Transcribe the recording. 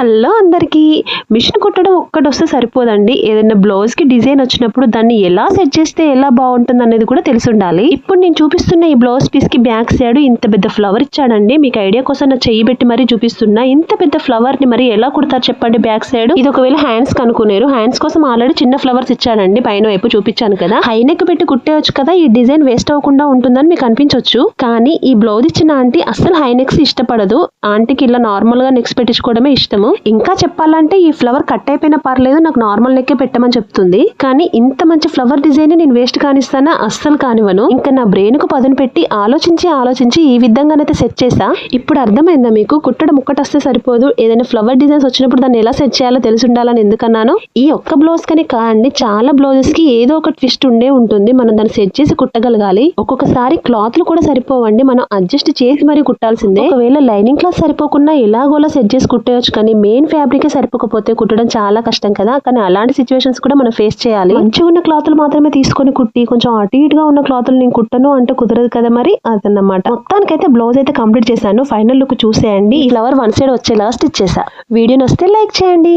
Hello అందరికీ. Machine కుట్టడం ఒక్కటి వస్తే సరిపోదండి. ఏదైనా బ్లౌజ్కి డిజైన్ వచ్చినప్పుడు దాన్ని ఎలా సెట్ చేస్తే ఎలా బాగుంటుంది అనేది కూడా తెలిసి ఉండాలి ఇప్పుడు నేను చూపిస్తున్న ఈ బ్లౌజ్ పీస్కి బ్యాక్ సైడ్ ఇంత పెద్ద ఫ్లవర్ ఇచ్చాడండి. మీకు ఐడియా కోసం నా చెయ్యి పెట్టి మరీ చూపిస్తున్నా. ఇంత పెద్ద ఫ్లవర్ని మరి ఎలా కుడతారు చెప్పండి బ్యాక్ సైడ్? ఇది ఒకవేళ హ్యాండ్స్ కనుక్కునేరు. హ్యాండ్స్ కోసం ఆల్రెడీ చిన్న ఫ్లవర్స్ ఇచ్చాడండి పైన వైపు చూపించాను కదా. హైనెక్ పెట్టి కుట్టేయచ్చు కదా. ఈ డిజైన్ వేస్ట్ అవ్వకుండా ఉంటుందని మీకు అనిపించవచ్చు కానీ ఈ బ్లౌజ్ ఇచ్చిన ఆంటీ అస్సలు హైనెక్స్ ఇష్టపడదు. ఆంటీకి ఇలా నార్మల్గా నెక్స్ పెట్టించుకోవడమే ఇష్టము. ఇంకా చెప్పాలంటే ఈ ఫ్లవర్ కట్ అయిపోయినా పర్లేదు నాకు నార్మల్ నెక్కే పెట్టమని చెప్తుంది. కానీ ఇంత మంచి ఫ్లవర్ డిజైన్ నేను వేస్ట్ కానిస్తానా? అస్సలు కానివ్వను. ఇంకా నా బ్రెయిన్కు పదును పెట్టి ఆలోచించి ఆలోచించి ఈ విధంగానైతే సెట్ చేసా ఇప్పుడు అర్థమైందా మీకు? కుట్టడం ముక్కటి వస్తే సరిపోదు. ఏదైనా ఫ్లవర్ డిజైన్స్ వచ్చినప్పుడు దాన్ని ఎలా సెట్ చేయాలో తెలిసి ఉండాలని ఎందుకన్నాను? ఈ ఒక్క బ్లౌజ్ కని కాదండి చాలా బ్లౌజెస్కి ఏదో ఒక ట్విస్ట్ ఉండే ఉంటుంది. మనం దాన్ని సెట్ చేసి కుట్టగలగాలి. ఒక్కొక్కసారి క్లాత్లు కూడా సరిపోవండి. మనం అడ్జస్ట్ చేసి మరీ కుట్టాల్సిందే. ఒకవేళ లైనింగ్ క్లాత్ సరిపోకుండా ఎలాగోలా సెట్ చేసి కుట్టేయచ్చు. కానీ మెయిన్ ఫ్యాబ్రికే సరిపోకపోతే కుట్టడం చాలా కష్టం కదా. కానీ అలాంటి సిచ్యువేషన్స్ కూడా మనం ఫేస్ చేయాలి. మంచిగా ఉన్న క్లాత్లు మాత్రమే తీసుకొని కుట్టి కొంచెం అటు ఇటుగా ఉన్న క్లాత్లు నేను కుట్టను అంటే కుదరదు కదా మరి? అదన్నమాట. మొత్తానికైతే బ్లౌజ్ అయితే కంప్లీట్ చేశాను. ఫైనల్ లుక్ చూసేయండి. ఈ ఫ్లవర్ వన్ సైడ్ వచ్చేలా స్టిచ్ చేసా వీడియో వస్తే లైక్ చేయండి.